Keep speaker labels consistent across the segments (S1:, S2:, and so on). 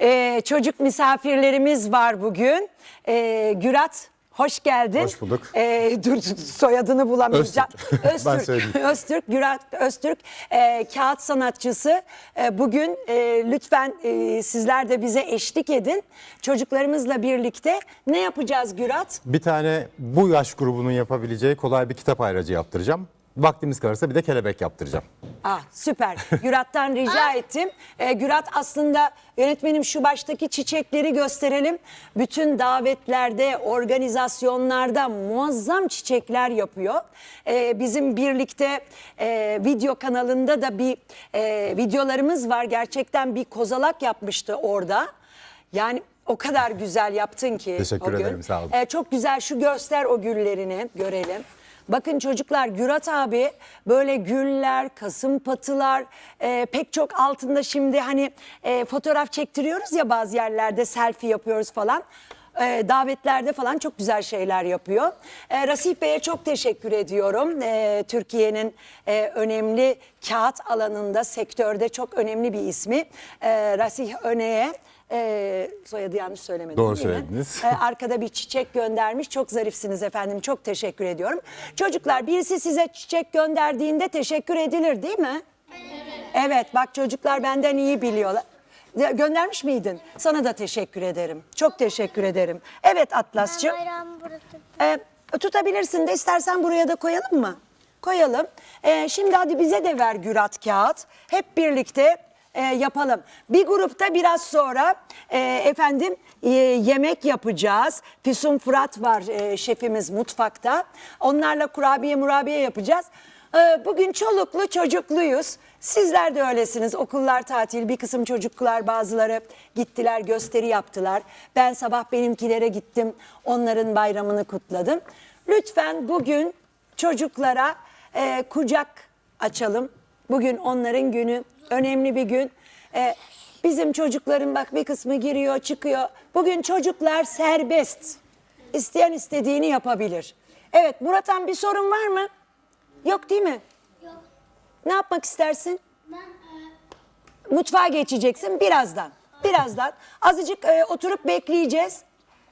S1: Ee, çocuk misafirlerimiz var bugün. Ee, Gürat hoş geldin.
S2: Hoş bulduk.
S1: Ee, dur soyadını bulamayacağım.
S2: Öztürk. Ben söyleyeyim.
S1: Öztürk, Gürat Öztürk e, kağıt sanatçısı. E, bugün e, lütfen e, sizler de bize eşlik edin. Çocuklarımızla birlikte ne yapacağız Gürat?
S2: Bir tane bu yaş grubunun yapabileceği kolay bir kitap ayracı yaptıracağım. Vaktimiz kalırsa bir de kelebek yaptıracağım.
S1: Ah süper. Gürat'tan rica ettim. Ee, Gürat aslında yönetmenim şu baştaki çiçekleri gösterelim. Bütün davetlerde, organizasyonlarda muazzam çiçekler yapıyor. Ee, bizim birlikte e, video kanalında da bir e, videolarımız var. Gerçekten bir kozalak yapmıştı orada. Yani o kadar güzel yaptın ki.
S2: Teşekkür
S1: o gün.
S2: ederim, sağ olun.
S1: Ee, çok güzel şu göster o güllerini görelim. Bakın çocuklar Gürat abi böyle güller, kasım patılar e, pek çok altında şimdi hani e, fotoğraf çektiriyoruz ya bazı yerlerde selfie yapıyoruz falan. E, davetlerde falan çok güzel şeyler yapıyor. E, Rasih Bey'e çok teşekkür ediyorum. E, Türkiye'nin e, önemli kağıt alanında, sektörde çok önemli bir ismi. E, Rasih Öne'ye e, soyadı yanlış söylemedim
S2: Doğru
S1: değil mi?
S2: söylediniz.
S1: E, arkada bir çiçek göndermiş. Çok zarifsiniz efendim. Çok teşekkür ediyorum. Çocuklar birisi size çiçek gönderdiğinde teşekkür edilir değil mi? Evet. bak çocuklar benden iyi biliyorlar. Ya, Göndermiş miydin? Sana da teşekkür ederim. Çok teşekkür ederim. Evet Atlas'cığım.
S3: Bayrağımı bırakın.
S1: E, tutabilirsin de istersen buraya da koyalım mı? Koyalım. E, şimdi hadi bize de ver Gürat kağıt. Hep birlikte e, yapalım. Bir grupta biraz sonra e, efendim e, yemek yapacağız. Füsun Fırat var e, şefimiz mutfakta. Onlarla kurabiye murabiye yapacağız. E, bugün çoluklu çocukluyuz. Sizler de öylesiniz. Okullar tatil. Bir kısım çocuklar bazıları gittiler gösteri yaptılar. Ben sabah benimkilere gittim. Onların bayramını kutladım. Lütfen bugün çocuklara e, kucak açalım. Bugün onların günü. Önemli bir gün. E, bizim çocukların bak bir kısmı giriyor çıkıyor. Bugün çocuklar serbest. İsteyen istediğini yapabilir. Evet Murat'an bir sorun var mı? Yok değil mi?
S3: Yok.
S1: Ne yapmak istersin?
S3: Ben e,
S1: Mutfağa geçeceksin birazdan. Birazdan. Azıcık e, oturup bekleyeceğiz.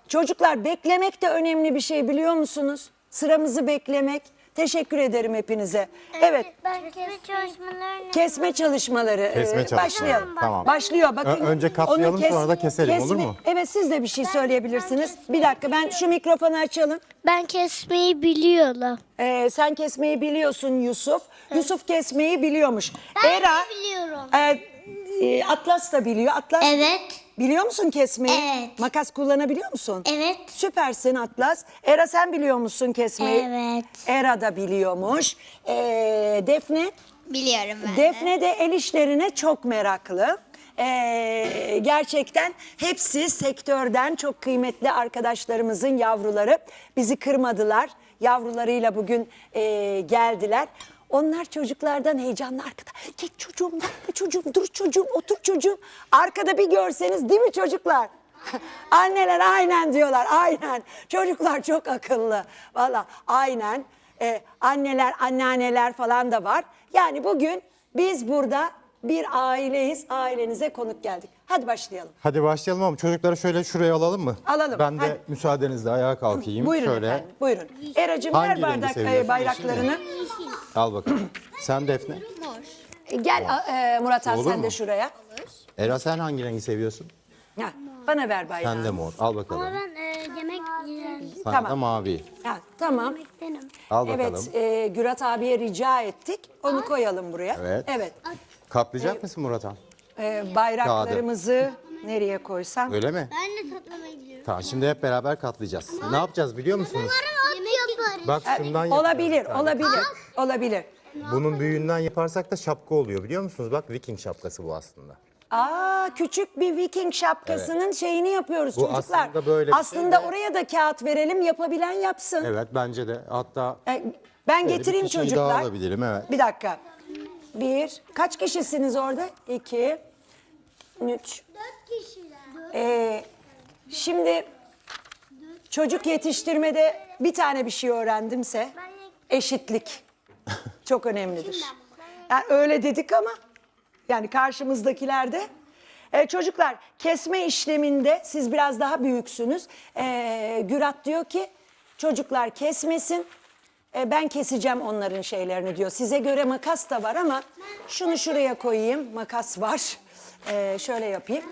S1: Çocuklar beklemek de önemli bir şey biliyor musunuz? Sıramızı beklemek. Teşekkür ederim hepinize. Evet.
S3: ben kesme çalışmalarını
S1: Kesme çalışmaları. e,
S2: Kesme çalışmaları,
S1: Başlayalım.
S2: tamam.
S1: Başlıyor. Bakın.
S2: Ö- önce katlayalım,
S1: onu
S2: sonra da keselim, olur mu?
S1: Evet siz de bir şey söyleyebilirsiniz. Bir dakika ben şu mikrofonu açalım.
S3: Ben kesmeyi biliyorum.
S1: Ee, sen kesmeyi biliyorsun Yusuf. Yusuf kesmeyi biliyormuş.
S3: Ben
S1: Era,
S3: biliyorum.
S1: e, e, Atlas da biliyor. Atlas
S3: Evet.
S1: Biliyor musun kesmeyi?
S3: Evet.
S1: Makas kullanabiliyor musun?
S3: Evet.
S1: Süpersin Atlas. Era sen biliyor musun kesmeyi?
S3: Evet.
S1: Era da biliyormuş. Ee, Defne?
S3: Biliyorum ben
S1: Defne de el işlerine çok meraklı. Ee, gerçekten hepsi sektörden çok kıymetli arkadaşlarımızın yavruları. Bizi kırmadılar. Yavrularıyla bugün e, geldiler. Onlar çocuklardan heyecanlı arkada. Geç çocuğum, bakma çocuğum, dur çocuğum, otur çocuğum. Arkada bir görseniz değil mi çocuklar? Anneler aynen diyorlar, aynen. Çocuklar çok akıllı. Valla aynen. Ee, anneler, anneanneler falan da var. Yani bugün biz burada bir aileyiz. Ailenize konuk geldik. Hadi başlayalım.
S2: Hadi başlayalım ama çocukları şöyle şuraya alalım mı?
S1: Alalım,
S2: Ben de
S1: hadi.
S2: müsaadenizle ayağa kalkayım.
S1: Buyurun
S2: şöyle.
S1: efendim, buyurun. Eracığım ver
S2: Hangi rengi
S1: bardak
S2: seviyorsun,
S1: e, bayraklarını.
S2: Al bakalım. sen Defne.
S1: E, Gel e, Murat Han
S2: Olur
S1: sen de
S2: mu?
S1: şuraya.
S2: Era sen hangi rengi seviyorsun?
S1: Ha, bana ver bayrağı.
S2: Sen de mor. Al bakalım.
S3: ben e, yemek yiyeceğim.
S2: Sana
S1: Tamam.
S2: da mavi.
S1: Ha, tamam.
S2: Al bakalım.
S1: Evet, e, Gürat abiye rica ettik. Onu koyalım buraya.
S2: Evet.
S1: Evet.
S2: Katlayacak mısın Murat'a?
S1: E, bayraklarımızı nereye koysam?
S2: Öyle mi?
S3: Ben de tatlamaya gidiyorum.
S2: Tamam şimdi hep beraber katlayacağız. Ne yapacağız biliyor musunuz?
S3: Yemek.
S2: Bak şundan yapacağız
S1: Olabilir,
S2: tane.
S1: olabilir, olabilir.
S2: Bunun büyüğünden yaparsak da şapka oluyor biliyor musunuz? Bak Viking şapkası bu aslında.
S1: Aa küçük bir Viking şapkasının şeyini yapıyoruz
S2: Bu
S1: çocuklar.
S2: aslında böyle bir
S1: Aslında
S2: şey ve-
S1: oraya da kağıt verelim, yapabilen yapsın.
S2: Evet bence de. Hatta
S1: E, ben
S2: böyle bir
S1: getireyim
S2: kişiyi
S1: çocuklar.
S2: daha alabilirim evet.
S1: Bir dakika. Bir, kaç kişisiniz orada? İki, üç.
S3: Dört kişiler.
S1: Ee, şimdi çocuk yetiştirmede bir tane bir şey öğrendimse eşitlik çok önemlidir. Yani öyle dedik ama yani karşımızdakilerde E, çocuklar kesme işleminde siz biraz daha büyüksünüz. E, Gürat diyor ki çocuklar kesmesin. E, ben keseceğim onların şeylerini diyor. Size göre makas da var ama şunu şuraya koyayım. Makas var. E, şöyle yapayım.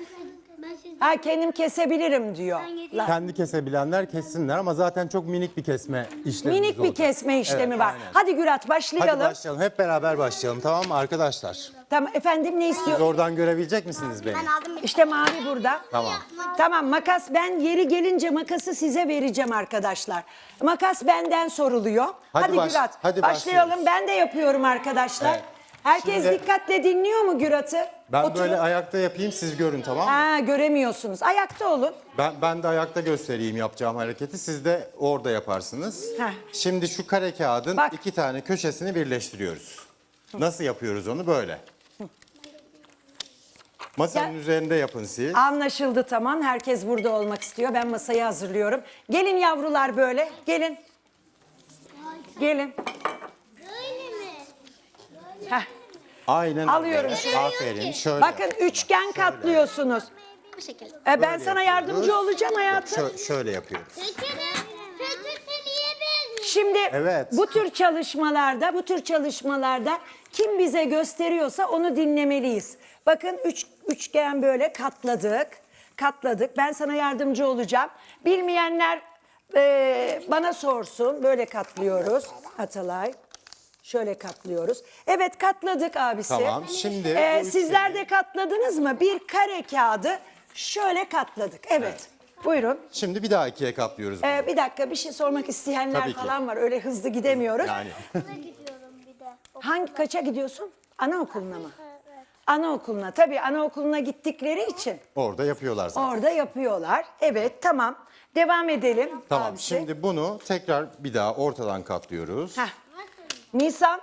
S3: Ben siz
S1: Ha kendim kesebilirim diyor. La-
S2: Kendi kesebilenler kessinler ama zaten çok minik bir kesme işlemi
S1: Minik bir kesme işlemi var.
S2: aynen.
S1: Hadi Gürat başlayalım.
S2: Hadi başlayalım. Hep beraber başlayalım tamam mı arkadaşlar?
S1: Tamam efendim ne istiyor?
S2: Siz oradan görebilecek misiniz beni?
S3: aldım bir
S1: İşte mavi burada.
S2: Tamam.
S1: Tamam makas ben yeri gelince makası size vereceğim arkadaşlar. Makas benden soruluyor. Hadi,
S2: Hadi baş-
S1: Gürat
S2: hadi
S1: başlayalım.
S2: başlıyoruz.
S1: Ben de yapıyorum arkadaşlar.
S2: Evet.
S1: Herkes
S2: Şimdi-
S1: dikkatle dinliyor mu Gürat'ı?
S2: Ben
S1: Oturun.
S2: böyle ayakta yapayım siz görün tamam mı?
S1: Ha göremiyorsunuz. Ayakta olun.
S2: Ben, ben de ayakta göstereyim yapacağım hareketi. Siz de orada yaparsınız.
S1: Heh.
S2: Şimdi şu kare kağıdın
S1: Bak.
S2: iki tane köşesini birleştiriyoruz. Nasıl yapıyoruz onu? Böyle. Masanın
S1: Ya-
S2: üzerinde yapın siz.
S1: Anlaşıldı tamam. Herkes burada olmak istiyor. Ben masayı hazırlıyorum. Gelin yavrular böyle. Gelin. Gelin.
S3: Böyle mi?
S1: Heh.
S2: Aynen
S1: Alıyorum
S2: öyle. Aferin. Şöyle.
S1: Bakın üçgen katlıyorsunuz.
S3: Bu şekilde.
S1: E, ben
S2: Böyle
S1: sana
S2: yapıyoruz.
S1: yardımcı olacağım hayatım.
S2: Şö- şöyle yapıyoruz.
S3: Niye?
S1: Şimdi
S2: Evet.
S1: bu tür çalışmalarda, bu tür çalışmalarda kim bize gösteriyorsa onu dinlemeliyiz. Bakın üç, üçgen böyle katladık, katladık. Ben sana yardımcı olacağım. Bilmeyenler e, bana sorsun. Böyle katlıyoruz Atalay. Şöyle katlıyoruz. Evet katladık abisi.
S2: Tamam, şimdi
S1: E,
S2: bu
S1: sizler de katladınız mı? Bir kare kağıdı şöyle katladık. Evet. Buyurun.
S2: Şimdi bir daha ikiye katlıyoruz. bunu.
S1: Ee, bir dakika bir şey sormak isteyenler
S2: Tabii ki.
S1: falan var. Öyle hızlı gidemiyoruz.
S2: Yani
S3: Okula gidiyorum bir de.
S1: Hangi kaça gidiyorsun? Anaokuluna mı? Anaokuluna. Tabii anaokuluna gittikleri için
S2: orada yapıyorlar zaten.
S1: orada yapıyorlar. Evet tamam. Devam edelim.
S2: Tamam
S1: abisi.
S2: şimdi bunu tekrar bir daha ortadan katlıyoruz.
S1: Heh. Nisan.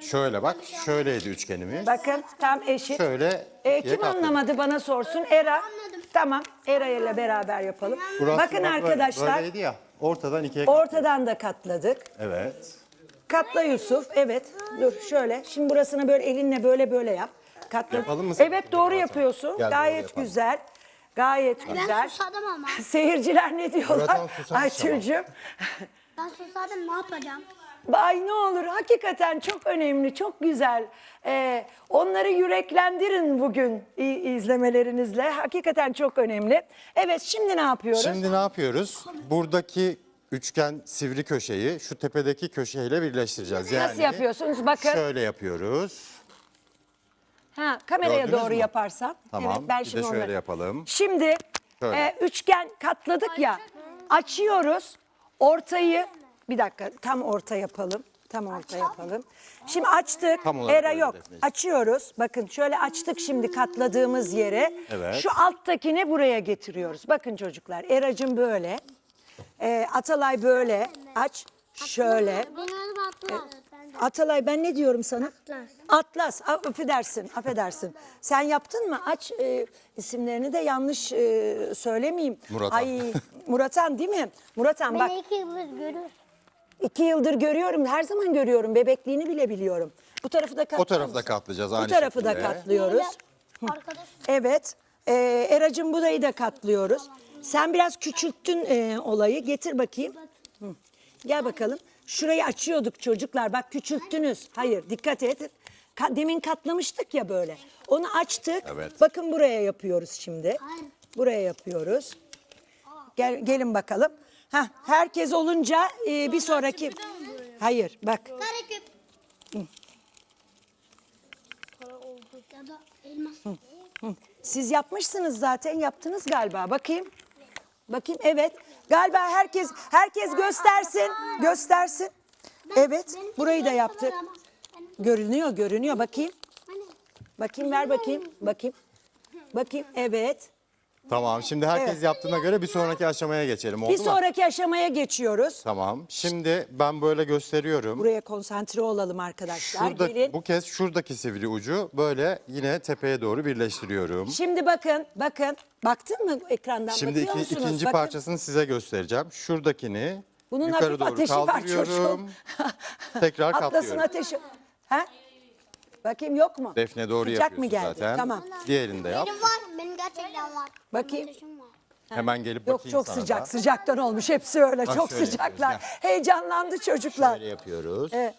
S2: Şöyle bak şöyleydi üçgenimiz.
S1: Bakın tam eşit.
S2: Şöyle ikiye
S1: kim
S2: katladık.
S1: anlamadı bana sorsun. Era. Tamam. Era ile beraber yapalım.
S2: Burası
S1: Bakın
S2: bak böyle-
S1: arkadaşlar.
S2: Böyleydi ya. Ortadan ikiye katlıyoruz.
S1: Ortadan da katladık.
S2: Evet.
S1: Katla Yusuf. Evet. Dur şöyle. Şimdi burasını böyle elinle böyle böyle yap. Katla.
S2: Yapalım mı sen?
S1: Evet doğru yapıyorsun.
S2: Gel,
S1: Gayet
S2: doğru yapalım.
S1: güzel. Gayet
S3: Ben
S1: güzel.
S3: susadım ama.
S1: Seyirciler ne diyorlar?
S2: Murat Han susamış
S1: Aytül'cüm.
S3: Ben susadım ne yapacağım?
S1: Ay ne olur hakikaten çok önemli, çok güzel. Ee, onları yüreklendirin bugün izlemelerinizle. Hakikaten çok önemli. Evet şimdi ne yapıyoruz?
S2: Şimdi ne yapıyoruz? Buradaki üçgen sivri köşeyi şu tepedeki köşeyle birleştireceğiz. Yani
S1: Nasıl yapıyorsunuz? Bakın.
S2: Şöyle yapıyoruz.
S1: Ha, kameraya
S2: Gördünüz
S1: doğru
S2: mü?
S1: yaparsan.
S2: Tamam,
S1: Evet, ben
S2: bir de
S1: şimdi
S2: şöyle
S1: onları-
S2: yapalım.
S1: Şimdi
S2: Şöyle.
S1: e, üçgen katladık ya. Açıyoruz. Ortayı bir dakika tam orta yapalım. Tam orta yapalım. Şimdi açtık.
S2: Tam olarak
S1: Era
S2: öyle
S1: yok.
S2: Defneciğim.
S1: Açıyoruz. Bakın şöyle açtık şimdi katladığımız yere.
S2: Evet.
S1: Şu alttakini buraya getiriyoruz. Bakın çocuklar. Eracım böyle. E, Atalay böyle. Aç. Şöyle.
S3: Adım Atlas.
S1: Atalay ben ne diyorum sana?
S3: Atlas.
S1: Atlas. a- Affedersin, affedersin. Sen yaptın mı? Aç e, isimlerini de yanlış e, söylemeyeyim.
S2: Muratan.
S1: Ay Muratan değil mi? Muratan bak
S3: Ben iki yıldır görüyorum.
S1: iki yıldır görüyorum. Her zaman görüyorum. Bebekliğini bile biliyorum. Bu tarafı da katlar
S2: O tarafta
S1: mısın?
S2: katlayacağız
S1: Bu
S2: aynı
S1: tarafı da
S2: şekilde.
S1: katlıyoruz.
S3: Arkadaş.
S1: Evet. Ee, Eracım burayı da katlıyoruz. Sen biraz küçülttün e, olayı. Getir bakayım. Hı. Gel bakalım. Şurayı açıyorduk çocuklar. Bak küçülttünüz. Hayır dikkat et. Ka- Demin katlamıştık ya böyle. Onu açtık.
S2: Evet.
S1: Bakın buraya yapıyoruz şimdi. Buraya yapıyoruz. Gel, gelin bakalım. Heh, herkes olunca e, bir sonraki... Hayır bak.
S3: Kareküp. Para oldu. Ya da elmas.
S1: Siz yapmışsınız zaten yaptınız galiba. Bakayım. Bakayım evet. Galiba herkes herkes göstersin. Göstersin. Evet. Burayı da yaptık.
S3: Benim-
S1: Görünüyor görünüyor. Bakayım.
S3: Hani
S1: Bakayım ver bakayım. Bakayım. Bakayım. Evet.
S2: Tamam şimdi herkes
S1: Evet.
S2: yaptığına göre bir sonraki aşamaya geçelim oldu
S1: Bir
S2: mu?
S1: sonraki aşamaya geçiyoruz.
S2: Tamam. Şimdi ben böyle gösteriyorum.
S1: Buraya konsantre olalım arkadaşlar.
S2: Şurada,
S1: Gelin.
S2: bu kez şuradaki sivri ucu böyle yine tepeye doğru birleştiriyorum.
S1: Şimdi bakın, bakın. Baktın mı ekrandan?
S2: Şimdi
S1: Bakıyor
S2: iki-
S1: musunuz?
S2: ikinci
S1: Bakın.
S2: parçasını size göstereceğim. Şuradakini
S1: Bunun
S2: yukarı
S1: hafif
S2: doğru
S1: ateşi var
S2: kaldırıyorum. Tekrar
S1: Atlas'ın
S2: katlıyorum.
S1: ateşi. Ha? Bakayım yok mu?
S2: Defne doğru
S1: Sıcak
S2: yapıyorsun
S1: mı geldi?
S2: zaten.
S1: Tamam.
S2: Diğerini de yap.
S3: Benim var. Benim gerçekten var.
S1: Bakayım.
S3: Benim taşım var.
S2: Hemen gelip
S1: Yok
S2: bakayım
S1: çok
S2: sana
S1: sıcak.
S2: da.
S1: Sıcaktan olmuş. Hepsi öyle.
S2: Bak
S1: çok
S2: şöyle
S1: sıcaklar.
S2: yapıyoruz,
S1: Heyecanlandı çocuklar.
S2: Şöyle yapıyoruz.
S1: Evet.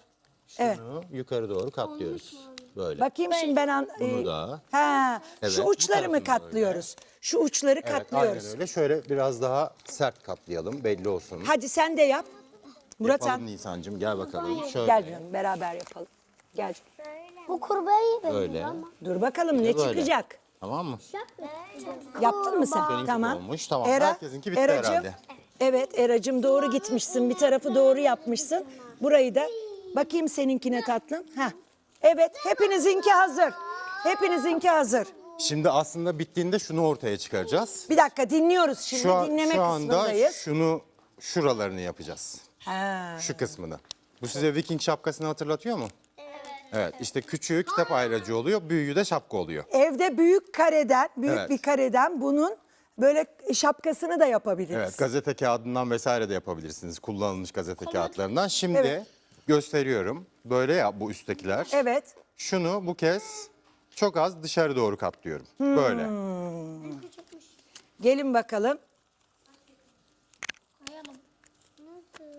S2: Şunu yukarı doğru katlıyoruz. Böyle.
S1: Bakayım şimdi ben an...
S2: Bunu
S1: e,
S2: da.
S1: Ha,
S2: Evet,
S1: şu
S2: bu
S1: uçları mı
S2: tarafını
S1: katlıyoruz? Şu uçları
S2: Evet,
S1: katlıyoruz.
S2: aynen öyle. Şöyle biraz daha sert katlayalım belli olsun.
S1: Hadi sen de yap. Murat
S2: Yapalım. Nisan'cığım gel bakalım. Şöyle.
S1: Gel canım beraber yapalım. Gel.
S3: Bu kurbağayı benziyor
S2: Böyle.
S3: ama.
S1: Dur bakalım ne
S2: Böyle.
S1: çıkacak?
S2: Tamam mı?
S1: Yaptın mı sen?
S2: Seninki de
S1: tamam.
S2: olmuş, tamam. Herkesinki bitti
S1: Eracığım,
S2: herhalde.
S1: Evet Eracığım doğru gitmişsin. Bir tarafı doğru yapmışsın. Burayı da bakayım seninkine tatlım. Heh. Evet hepinizinki hazır. Hepinizinki hazır.
S2: Şimdi aslında bittiğinde şunu ortaya çıkaracağız.
S1: Bir dakika dinliyoruz şimdi.
S2: Şu, an,
S1: Dinleme
S2: şu anda
S1: kısmındayız.
S2: şunu şuralarını yapacağız.
S1: Ha.
S2: Şu kısmını. Bu size Viking şapkasını hatırlatıyor mu? Evet. işte küçüğü kitap ayracı oluyor, büyüğü de şapka oluyor.
S1: Evde büyük kareden, büyük
S2: Evet.
S1: bir kareden bunun böyle şapkasını da yapabiliriz.
S2: Evet, gazete kağıdından vesaire de yapabilirsiniz. Kullanılmış gazete kağıtlarından. Şimdi
S1: Evet.
S2: gösteriyorum. Böyle ya bu üsttekiler.
S1: Evet.
S2: Şunu bu kez çok az dışarı doğru katlıyorum. Böyle.
S1: Hmm. Gelin bakalım.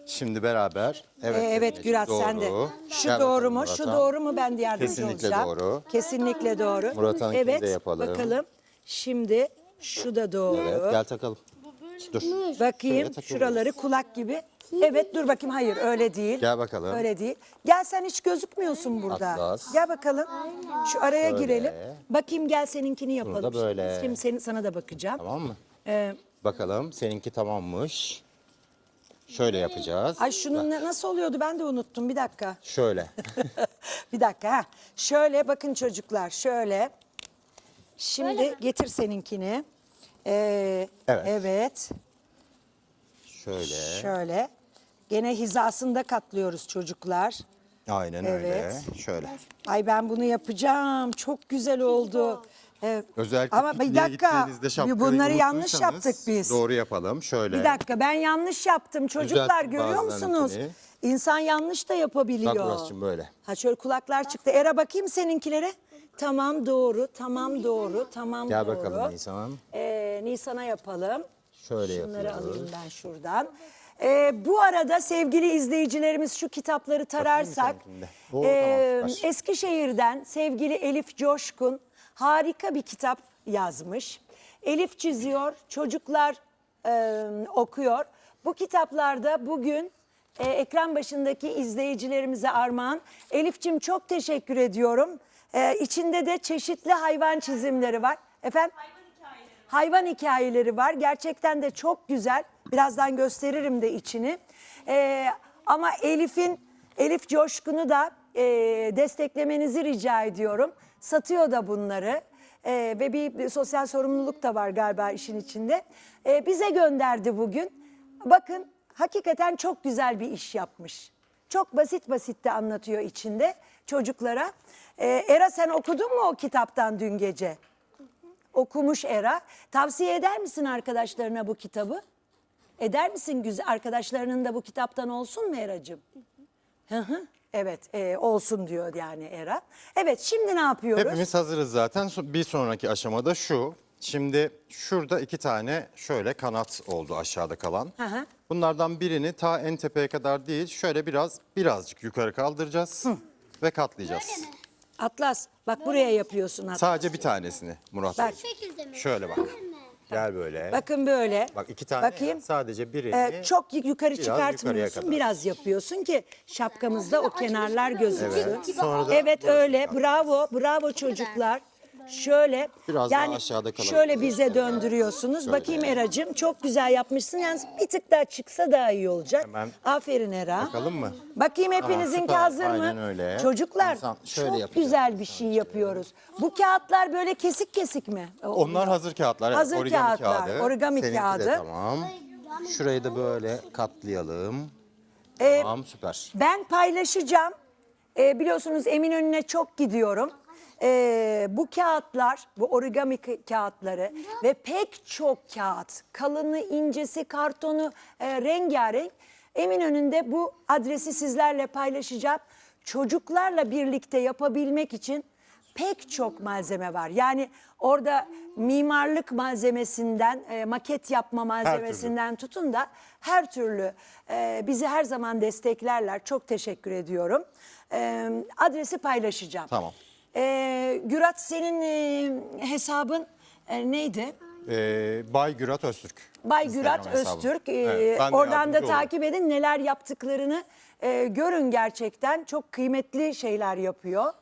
S2: Şimdi beraber. Evet,
S1: Ee, evet Gürat sen de. Şu doğru mu? Şu doğru mu? Ben de yardımcı
S2: Kesinlikle
S1: olacağım.
S2: doğru.
S1: Kesinlikle doğru.
S2: Murat Han'ınkini
S1: evet,
S2: de yapalım.
S1: bakalım. Şimdi şu da doğru.
S2: Evet, gel takalım. Dur.
S1: Bakayım şuraları kulak gibi. Evet dur bakayım hayır öyle değil.
S2: Gel bakalım.
S1: Öyle değil. Gel sen hiç gözükmüyorsun burada.
S2: Atlas.
S1: Gel bakalım. Şu araya
S2: Şöyle.
S1: girelim. Bakayım gel seninkini yapalım.
S2: da böyle.
S1: Şimdi senin, sana da bakacağım.
S2: Tamam mı?
S1: Ee,
S2: Bakalım seninki tamammış. Şöyle yapacağız.
S1: ay şunun ne- nasıl oluyordu ben de unuttum bir dakika.
S2: Şöyle.
S1: bir dakika ha. Şöyle bakın çocuklar şöyle. Şimdi getir seninkini. Ee,
S2: Evet.
S1: evet.
S2: Şöyle.
S1: Şöyle. Gene hizasında katlıyoruz çocuklar.
S2: Aynen öyle.
S1: Evet.
S2: Şöyle.
S1: Ay ben bunu yapacağım. Çok güzel oldu. Evet.
S2: Özellikle
S1: Ama bir dakika. Bunları yanlış yaptık biz.
S2: Doğru yapalım. Şöyle.
S1: Bir dakika ben yanlış yaptım. Çocuklar
S2: Düzelttim
S1: görüyor musunuz? İnsan yanlış da yapabiliyor.
S2: Bak Murat'cığım böyle.
S1: Ha şöyle kulaklar çıktı. Era bakayım seninkilere. Tamam doğru, tamam doğru, tamam
S2: Gel
S1: doğru.
S2: bakalım Nisan.
S1: Ee, Nisan'a yapalım.
S2: Şöyle
S1: Şunları
S2: yapıyoruz.
S1: alayım ben şuradan. Ee, bu arada sevgili izleyicilerimiz şu kitapları tararsak
S2: seninkinde. Oo,
S1: ee,
S2: tamam, süper.
S1: Eskişehir'den sevgili Elif Coşkun harika bir kitap yazmış. Elif çiziyor, çocuklar e, okuyor. Bu kitaplarda bugün e, ekran başındaki izleyicilerimize armağan. Elifçim çok teşekkür ediyorum. E, içinde de çeşitli hayvan çizimleri var. Efendim? hayvan hikayeleri var. Gerçekten de çok güzel. Birazdan gösteririm de içini. Ee, ama Elif'in, Elif Coşkun'u da e, desteklemenizi rica ediyorum. Satıyor da bunları. Ee, ve bir, sosyal sorumluluk da var galiba işin içinde. Ee, bize gönderdi bugün. Bakın hakikaten çok güzel bir iş yapmış. Çok basit basit de anlatıyor içinde çocuklara. Ee, Era sen okudun mu o kitaptan dün gece? okumuş Era. Tavsiye eder misin arkadaşlarına bu kitabı? Eder misin güzel arkadaşlarının da bu kitaptan olsun mu Eracığım? Hı hı. Evet e, olsun diyor yani Era. Evet şimdi ne yapıyoruz?
S2: Hepimiz hazırız zaten. Bir sonraki aşamada şu. Şimdi şurada iki tane şöyle kanat oldu aşağıda kalan.
S1: Hı hı.
S2: Bunlardan birini ta en tepeye kadar değil şöyle biraz birazcık yukarı kaldıracağız ve katlayacağız.
S1: Atlas bak buraya yapıyorsun Atlas.
S2: Sadece bir tanesini Murat
S1: Bak.
S2: Bey.
S3: şekilde mi?
S2: Şöyle bak. Gel böyle.
S1: Bakın böyle.
S2: Bak iki tane
S1: Bakayım.
S2: ya, sadece birini.
S1: Ee, çok yukarı
S2: biraz yukarıya
S1: çıkartmıyorsun.
S2: kadar.
S1: Biraz yapıyorsun ki şapkamızda o kenarlar gözüksün.
S2: Evet, sonra da
S1: Evet
S2: burası
S1: öyle. Bravo. Bravo çocuklar. Şöyle
S2: Biraz daha
S1: yani
S2: aşağıda kalalım.
S1: şöyle bize döndürüyorsunuz. Bakayım Eracığım çok güzel yapmışsın. Yani bir tık daha çıksa daha iyi olacak.
S2: Hemen
S1: Aferin Era.
S2: Bakalım mı?
S1: Bakayım hepinizinki
S2: süper.
S1: hazır mı?
S2: Aynen öyle.
S1: Çocuklar
S2: İnsan şöyle
S1: çok
S2: yapacak.
S1: güzel bir şey yapıyoruz. Bu kağıtlar böyle kesik kesik mi?
S2: Onlar hazır kağıtlar. Evet,
S1: Hazır
S2: origami
S1: kağıtlar,
S2: kağıdı.
S1: origami
S2: Seninki de
S1: kağıdı.
S2: tamam. Şurayı da böyle katlayalım.
S1: Ee,
S2: tamam süper.
S1: Ben paylaşacağım. Ee, biliyorsunuz Eminönü'ne çok gidiyorum. Ee, bu kağıtlar, bu origami ka- kağıtları ve pek çok kağıt, kalını, incesi, kartonu, e, rengarenk. Eminönü'nde bu adresi sizlerle paylaşacağım. çocuklarla birlikte yapabilmek için pek çok malzeme var. Yani orada mimarlık malzemesinden, e, maket yapma malzemesinden tutun da her türlü e, bizi her zaman desteklerler. Çok teşekkür ediyorum. E, adresi paylaşacağım.
S2: Tamam.
S1: E, Gürat senin e, hesabın e, neydi?
S2: Ee, Bay Gürat Öztürk.
S1: Bay
S2: Instagram
S1: Gürat. Öztürk. Ee,
S2: Evet, ben de
S1: oradan da
S2: yardımcı olurum.
S1: takip edin. Neler yaptıklarını e, görün gerçekten. Çok kıymetli şeyler yapıyor.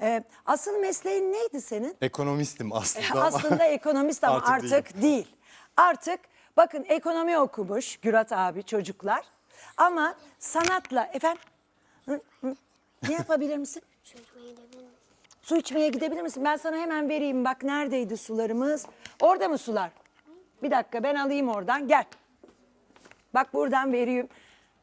S1: Ee, asıl mesleğin neydi senin?
S2: Ekonomistim aslında ama
S1: Aslında ekonomist ama
S2: Artık
S1: artık, değil. Artık bakın ekonomi okumuş Gürat abi çocuklar. Ama sanatla efendim Hı, hı. ne yapabilir misin? Su içmeye gidebilir misin? Ben sana hemen vereyim. Bak neredeydi sularımız? Orada mı sular? Bir dakika ben alayım oradan. Gel. Bak buradan vereyim.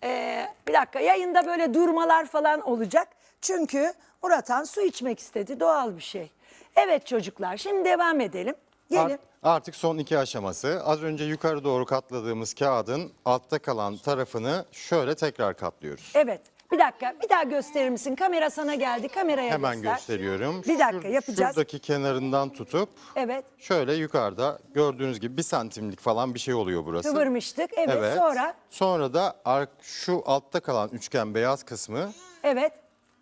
S1: Ee, bir dakika yayında böyle durmalar falan olacak. Çünkü Muratan su içmek istedi. Doğal bir şey. Evet çocuklar şimdi devam edelim. Gelin.
S2: Art- artık son iki aşaması. Az önce yukarı doğru katladığımız kağıdın altta kalan tarafını şöyle tekrar katlıyoruz.
S1: Evet. Bir dakika bir daha gösterir misin? Kamera sana geldi. Kameraya
S2: Hemen
S1: göster.
S2: gösteriyorum.
S1: Bir dakika
S2: Şur-
S1: yapacağız.
S2: Şuradaki kenarından tutup
S1: Evet.
S2: şöyle yukarıda gördüğünüz gibi bir santimlik falan bir şey oluyor burası.
S1: Kıvırmıştık. Evet, sonra
S2: Sonra da ar- şu altta kalan üçgen beyaz kısmı
S1: evet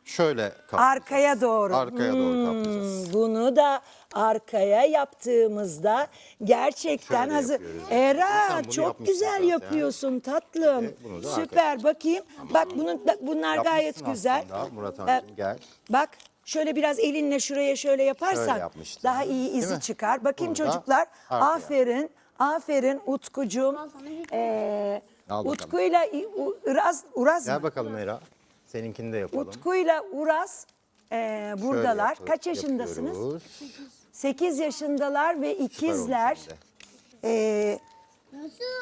S2: şöyle kaplayacağız.
S1: arkaya doğru.
S2: Arkaya doğru kaplayacağız.
S1: Hmm, Bunu da arkaya yaptığımızda gerçekten
S2: Şöyle
S1: hazır.
S2: yapıyoruz. Sen
S1: Era
S2: bunu
S1: çok
S2: yapmışsın
S1: güzel
S2: zaten.
S1: yapıyorsun tatlım.
S2: E, bunu da
S1: Süper bakayım. Bak bunun bak bunlar gayet
S2: Yapmışsın
S1: güzel.
S2: aslında Murat
S1: Ee,
S2: Hanımcığım gel.
S1: Bak şöyle biraz elinle şuraya şöyle yaparsan
S2: Şöyle yapmıştın.
S1: daha iyi
S2: Değil
S1: izi
S2: mi?
S1: çıkar. Bakayım
S2: Burada
S1: çocuklar.
S2: arkaya.
S1: Aferin. Aferin Utkucuğum. Ee,
S2: Al bakalım.
S1: Utku'yla U- Uraz, Uraz mı?
S2: Gel bakalım Era. Seninkini de yapalım.
S1: Utku'yla Uraz e, buradalar.
S2: yapı-
S1: Kaç yaşındasınız?
S2: yapıyoruz.
S1: 8 yaşındalar ve ikizler. Ee,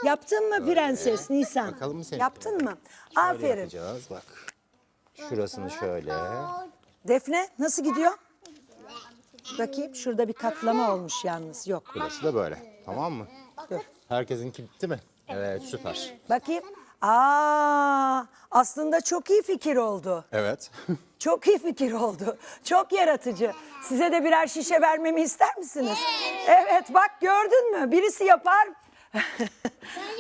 S1: yaptın mı prenses Nisan?
S2: Bakalım mı senin?
S1: Yaptın mı?
S2: Şöyle
S1: Aferin.
S2: yapacağız bak. Şurasını şöyle.
S1: Defne nasıl gidiyor? Bakayım şurada bir katlama olmuş yalnız. Yok.
S2: Burası da böyle. Tamam mı?
S1: Dur.
S2: Herkesinki bitti mi? Evet süper.
S1: Bakayım. Aa, aslında çok iyi fikir oldu.
S2: Evet.
S1: Çok iyi fikir oldu. Çok yaratıcı. Size de birer şişe vermemi ister misiniz? Evet bak gördün mü? Birisi yapar.
S3: Ben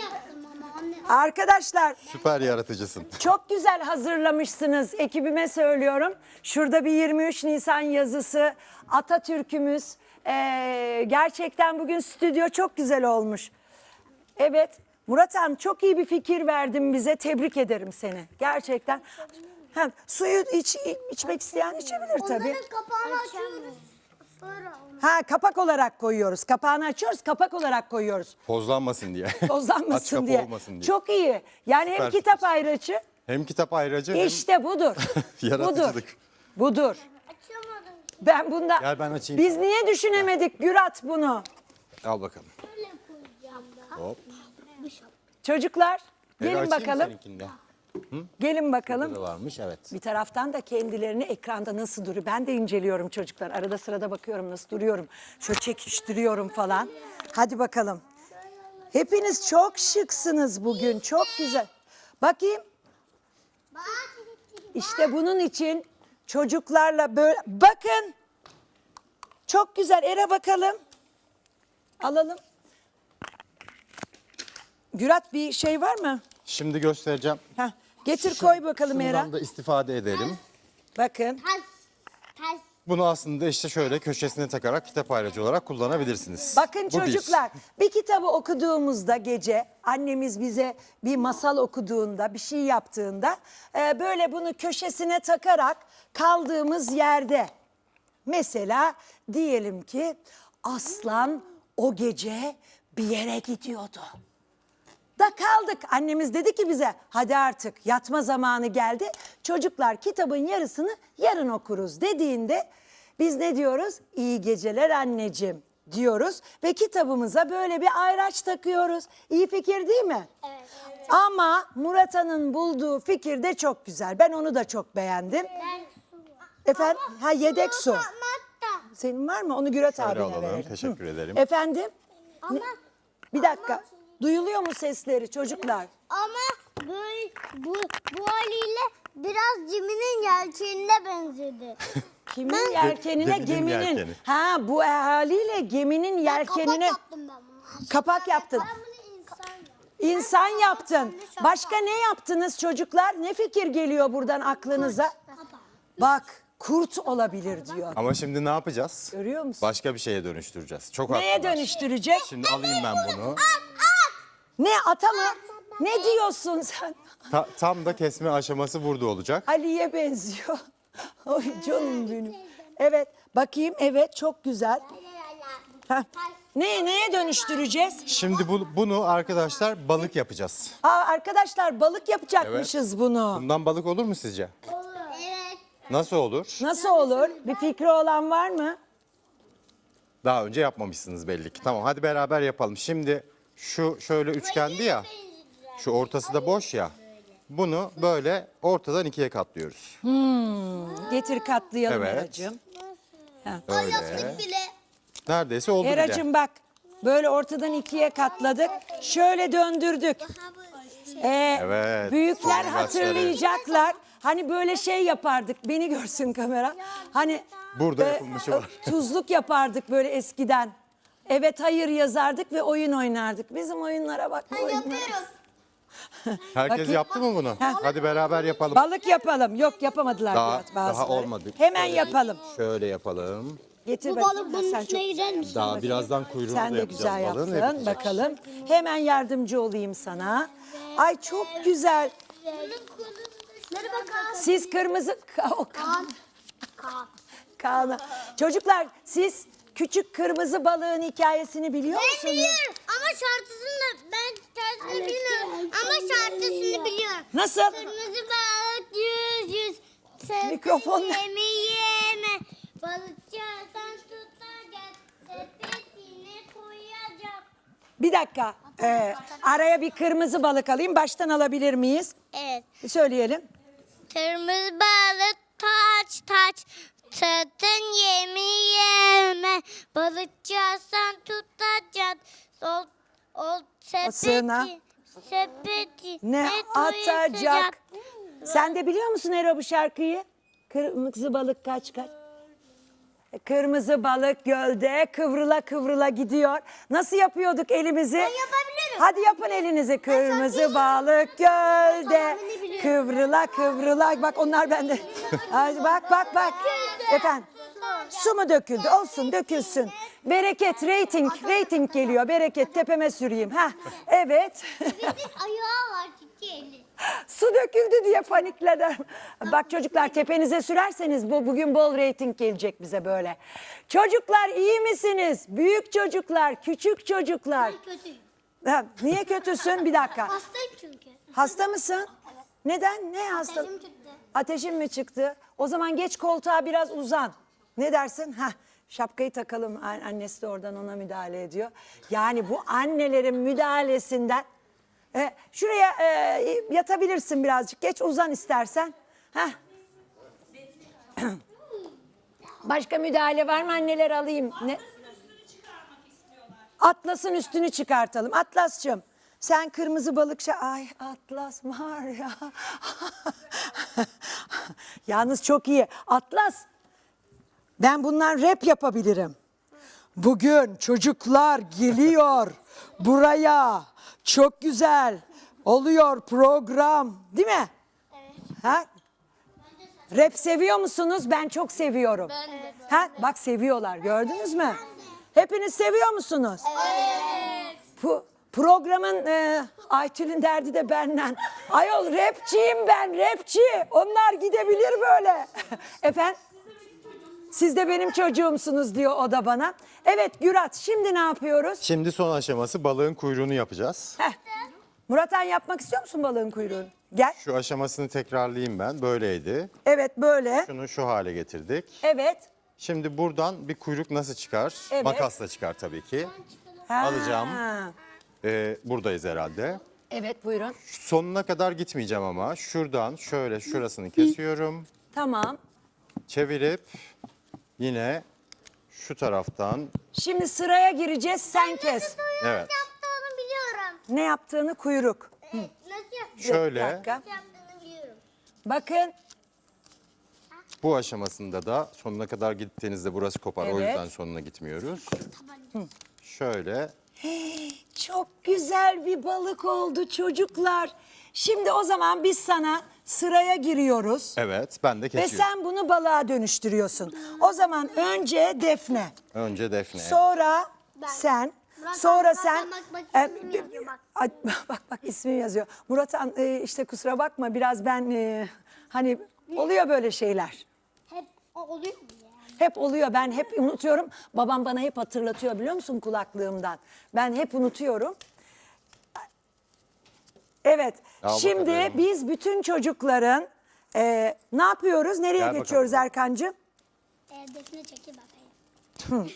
S3: yaptım ama anne.
S1: Arkadaşlar
S2: süper yaratıcısın.
S1: çok güzel hazırlamışsınız. Ekibime söylüyorum. Şurada bir 23 Nisan yazısı. Atatürk'ümüz. Ee, gerçekten bugün stüdyo çok güzel olmuş. Evet. Murat Han çok iyi bir fikir verdin bize. Tebrik ederim seni. Gerçekten. Ha, suyu iç, içmek isteyen içebilir tabii.
S3: Onların kapağını açıyoruz. Sonra onu.
S1: Ha kapak olarak koyuyoruz. Kapağını açıyoruz, kapak olarak koyuyoruz.
S2: Pozlanmasın diye. Aç
S1: Tozlanmasın
S2: kapı
S1: diye.
S2: olmasın diye.
S1: Çok iyi. Yani hem
S2: Süper
S1: kitap
S2: fikir.
S1: ayrıcı,
S2: Hem kitap ayrıcı hem...
S1: işte budur. budur.
S2: Yaratıcılık.
S1: Budur.
S3: Açamadım.
S1: Ben bunda
S2: Gel ben açayım
S1: Biz niye düşünemedik Gürat bunu?
S2: Al bakalım.
S3: Böyle koyacağım da.
S2: Hop.
S1: Çocuklar gelin
S2: açayım
S1: bakalım.
S2: seninkinde?
S1: Gelin bakalım.
S2: Varmış evet.
S1: Bir taraftan da kendilerini ekranda nasıl duruyor. Ben de inceliyorum çocuklar. Arada sırada bakıyorum nasıl duruyorum. Şöyle çekiştiriyorum falan. Hadi bakalım. Hepiniz çok şıksınız bugün. Çok güzel. Bakayım.
S3: Bak.
S1: İşte bunun için çocuklarla böyle bakın. Çok güzel. Ere bakalım. Alalım. Gürat bir şey var mı?
S2: Şimdi göstereceğim.
S1: Heh, getir koy bakalım.
S2: Şundan da istifade edelim.
S1: Bakın.
S3: Ters. Ters.
S2: Bunu aslında işte şöyle köşesine takarak kitap ayrıcı olarak kullanabilirsiniz.
S1: Bakın
S2: Bu bir.
S1: çocuklar bir kitabı okuduğumuzda gece annemiz bize bir masal okuduğunda bir şey yaptığında e, böyle bunu köşesine takarak kaldığımız yerde mesela diyelim ki aslan o gece bir yere gidiyordu. Da kaldık. Annemiz dedi ki bize hadi artık yatma zamanı geldi. Çocuklar kitabın yarısını yarın okuruz dediğinde biz ne diyoruz? İyi geceler anneciğim diyoruz ve kitabımıza böyle bir ayraç takıyoruz. İyi fikir değil mi?
S3: Evet.
S1: Ama Murat Han'ın bulduğu fikir de çok güzel. Ben onu da çok beğendim.
S3: Ben su.
S1: Efendim? Ha yedek su.
S3: Matta.
S1: Senin var mı? Onu Gürat
S2: Şöyle
S1: abine
S2: alalım,
S1: verelim.
S2: teşekkür ederim.
S1: Efendim?
S3: Ama
S1: Bir dakika. Duyuluyor mu sesleri çocuklar?
S3: ama böyle bu bu haliyle biraz Jimmy'nin yelkenine benzedi.
S1: Kimin yelkenine?
S2: geminin
S1: Geminin.
S2: yelkeni.
S1: Ha bu haliyle geminin yelkenine
S3: Kapak yaptım ben bunu.
S1: kapak yaptın.
S3: Ben bunu insan yaptım.
S1: İnsan yaptın. Başka ne yaptınız çocuklar? Ne fikir geliyor buradan aklınıza? Bak kurt olabilir diyor.
S2: Ama şimdi ne yapacağız?
S1: Görüyor musun?
S2: Başka bir şeye dönüştüreceğiz. Çok
S1: Neye
S2: haklılar.
S1: dönüştürecek?
S2: Şimdi alayım ben bunu.
S1: Ne ata mı? Ne diyorsun sen?
S2: Ta- tam da kesme aşaması burada olacak.
S1: Ali'ye benziyor. Oy canım benim. Evet bakayım evet çok güzel. Heh. Ne, neye dönüştüreceğiz?
S2: Şimdi bu, bunu arkadaşlar balık yapacağız.
S1: Aa, arkadaşlar balık yapacakmışız bunu.
S2: Bundan balık olur mu sizce?
S3: Evet.
S2: Nasıl olur?
S1: Nasıl olur? Bir fikri olan var mı?
S2: Daha önce yapmamışsınız belli ki. Tamam hadi beraber yapalım. Şimdi şu şöyle üçgendi ya. Şu ortası da boş ya. Bunu böyle ortadan ikiye katlıyoruz.
S1: Getir katlayalım
S2: Evet.
S1: Eracığım.
S2: Öyle.
S3: Bile.
S2: Neredeyse oldu bile.
S1: Eracığım bak böyle ortadan ikiye katladık. Şöyle döndürdük. Ee,
S2: Evet,
S1: Büyükler hatırlayacaklar. Hani böyle şey yapardık. Beni görsün kamera. Hani
S2: Burada
S1: e,
S2: yapılmışı var.
S1: Tuzluk yapardık böyle eskiden. Evet hayır yazardık ve oyun oynardık. Bizim oyunlara bak. oyunlara.
S3: Yapıyorum.
S2: Herkes
S1: Bakayım.
S2: yaptı mı bunu? Hadi beraber yapalım.
S1: Balık yapalım. Yok yapamadılar
S2: Daha,
S1: biraz bazıları.
S2: daha olmadı.
S1: Hemen
S2: Şöyle-
S1: yapalım.
S2: Şöyle yapalım.
S1: Getir
S3: Bu balık bunun
S1: sen
S3: üstüne
S1: çok-
S3: gider mi?
S2: Daha birazdan kuyruğunu
S1: Sen
S2: da
S1: de
S2: yapacağız
S1: güzel
S2: balığın.
S1: yaptın. Bakalım. Hemen yardımcı olayım sana. Ay çok güzel.
S3: Merhaba Kaan.
S1: Siz kırmızı... Ka- o kan.
S3: Kaan.
S1: Kaan'a. Çocuklar siz küçük kırmızı balığın hikayesini biliyor
S3: Ben
S1: musunuz?
S3: biliyorum ama şarkısını ben şarkısını bilmiyorum ama şarkısını biliyorum.
S1: Nasıl?
S3: Kırmızı balık yüz yüz. Sakın
S1: Mikrofon-
S3: yeme yeme. Balıkçı sen tutacak. Sepetine koyacak.
S1: Bir dakika. Ee, araya bir kırmızı balık alayım. Baştan alabilir miyiz?
S3: Evet.
S1: Söyleyelim.
S3: Kırmızı balık taç taç. Sakın yeme yeme. Balıkçı tutacak. O, o
S1: sığına
S3: sepeti. Sepeti.
S1: Ne atacak? Sen de biliyor musun Ero bu şarkıyı? Kırmızı balık kaç kaç? Kırmızı balık gölde kıvrıla kıvrıla gidiyor. Nasıl yapıyorduk elimizi?
S3: yapabilirim.
S1: Hadi yapın elinizi. Kırmızı balık gölde kıvrıla kıvrıla. Bak onlar bende. Hadi bak bak bak. Efendim. Su mu döküldü? Olsun dökülsün. Bereket, rating, rating geliyor. Bereket tepeme süreyim. Ha, evet.
S3: Ayağı var çiçeğli.
S1: Su döküldü diye panikleder. Bak çocuklar tepenize sürerseniz bu bugün bol reyting gelecek bize böyle. Çocuklar iyi misiniz? Büyük çocuklar, küçük çocuklar.
S3: Kötüyüm.
S1: Ha, niye kötüsün? Bir dakika.
S3: Hastayım çünkü.
S1: Hasta mısın? Neden? Ne hasta?
S3: Ateşim çıktı.
S1: Ateşin mi çıktı? O zaman geç koltuğa biraz uzan. Ne dersin? Ha, şapkayı takalım. An- Annesi de oradan ona müdahale ediyor. Yani bu annelerin müdahalesinden e, şuraya e, yatabilirsin birazcık. Geç uzan istersen. Ha. Başka müdahale var mı anneler alayım? Ne? Atlas'ın üstünü çıkartalım. Atlas'cığım sen kırmızı balıkça ay Atlas var ya. Yalnız çok iyi. Atlas ben bundan rap yapabilirim. Bugün çocuklar geliyor buraya. Çok güzel. Oluyor program. Değil mi? Ha? Rap seviyor musunuz? Ben çok seviyorum.
S3: Ben de.
S1: Ha? Bak seviyorlar. Gördünüz mü? Hepiniz seviyor musunuz?
S3: Evet.
S1: Bu programın e, Aytül'ün derdi de benden. Ayol rapçiyim ben rapçi. Onlar gidebilir böyle. Efendim? Siz de benim çocuğumsunuz diyor o da bana. Evet Gürat şimdi ne yapıyoruz?
S2: Şimdi son aşaması balığın kuyruğunu yapacağız.
S1: Heh. Muratan yapmak istiyor musun balığın kuyruğunu? Gel.
S2: Şu aşamasını tekrarlayayım ben. Böyleydi.
S1: Evet böyle.
S2: Şunu şu hale getirdik.
S1: Evet.
S2: Şimdi buradan bir kuyruk nasıl çıkar?
S1: Evet.
S2: Makasla çıkar tabii ki.
S1: Ha.
S2: Alacağım. Ee, buradayız herhalde.
S1: Evet buyurun.
S2: Sonuna kadar gitmeyeceğim ama. Şuradan şöyle şurasını kesiyorum.
S1: Tamam.
S2: Çevirip yine şu taraftan
S1: Şimdi sıraya gireceğiz sen kes.
S2: evet
S3: Yaptığını biliyorum.
S1: Ne yaptığını kuyruk.
S3: Nasıl
S1: Bir
S2: şöyle
S1: dakika.
S3: yaptığını biliyorum.
S1: Bakın.
S2: Bu aşamasında da sonuna kadar gittiğinizde burası kopar. O
S1: Evet.
S2: yüzden sonuna gitmiyoruz. Şöyle
S1: Çok güzel bir balık oldu çocuklar. Şimdi o zaman biz sana sıraya giriyoruz.
S2: evet ben de
S1: Ve
S2: kesiyorum.
S1: sen bunu balığa dönüştürüyorsun. O zaman önce Defne,
S2: Önce Defne.
S1: sonra sen,
S3: Murat
S1: sonra
S3: Han,
S1: sen...
S3: bak, bak,
S1: E,
S3: ismim yazıyor, bak.
S1: Ay, bak bak ismim yazıyor. Murat Han, e, işte kusura bakma biraz ben e, hani oluyor böyle şeyler.
S3: O oluyor mu ya?
S1: Hep oluyor ben hep unutuyorum. Babam bana hep hatırlatıyor biliyor musun kulaklığımdan. Ben hep unutuyorum. Evet
S2: Al
S1: şimdi
S2: bakalım.
S1: biz bütün çocukların e, ne yapıyoruz? Nereye
S2: Gel
S1: geçiyoruz
S2: bakalım.
S1: Erkancığım?
S3: E, defne çeki bakayım.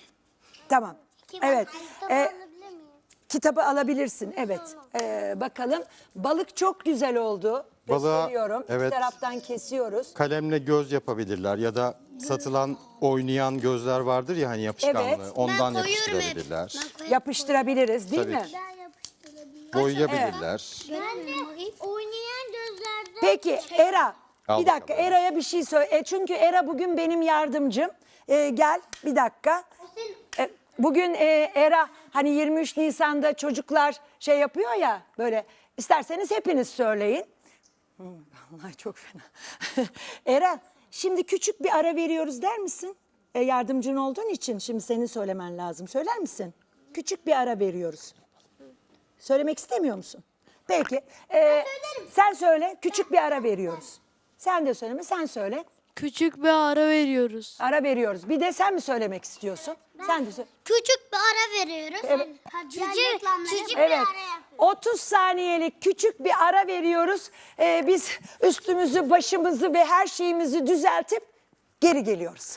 S1: Tamam. Evet. E,
S3: alabilir miyim?
S1: kitabı alabilirsin. Evet. E, bakalım. Balık çok güzel oldu.
S2: Balığa,
S1: Gösteriyorum. İki
S2: evet.
S1: taraftan kesiyoruz.
S2: Kalemle göz yapabilirler ya da satılan oynayan gözler vardır ya hani yapışkanlı.
S1: Evet.
S2: Ondan
S3: Ben koyuyorum hep.
S2: yapıştırabilirler.
S1: Yapıştırabiliriz değil
S2: Tabii
S1: mi?
S2: ki.
S3: Ben yapıştırabilirim.
S2: Boyayabilirler.
S3: Ben de oynayan gözlerde
S1: Peki Era
S2: Al
S1: bir dakika
S2: bakalım.
S1: Era'ya bir şey söyle. E, çünkü Era bugün benim yardımcım. E, gel bir dakika. E, bugün e, Era hani 23 Nisan'da çocuklar şey yapıyor ya böyle isterseniz hepiniz söyleyin. Hmm, vallahi çok fena. Era şimdi küçük bir ara veriyoruz der misin? E, yardımcın olduğun için şimdi senin söylemen lazım. Söyler misin? Küçük bir ara veriyoruz. Söylemek istemiyor musun? Peki. e, sen söyle. Küçük bir ara veriyoruz. Sen de söyleme. Sen söyle.
S4: Küçük bir ara veriyoruz.
S1: Ara veriyoruz. Bir de sen mi söylemek istiyorsun? Sen de söyle.
S3: küçük bir ara veriyoruz.
S1: Evet.
S3: Küçük, küçük bir
S1: Evet.
S3: ara yapıyoruz.
S1: 30 saniyelik küçük bir ara veriyoruz. E, biz üstümüzü, başımızı ve her şeyimizi düzeltip geri geliyoruz.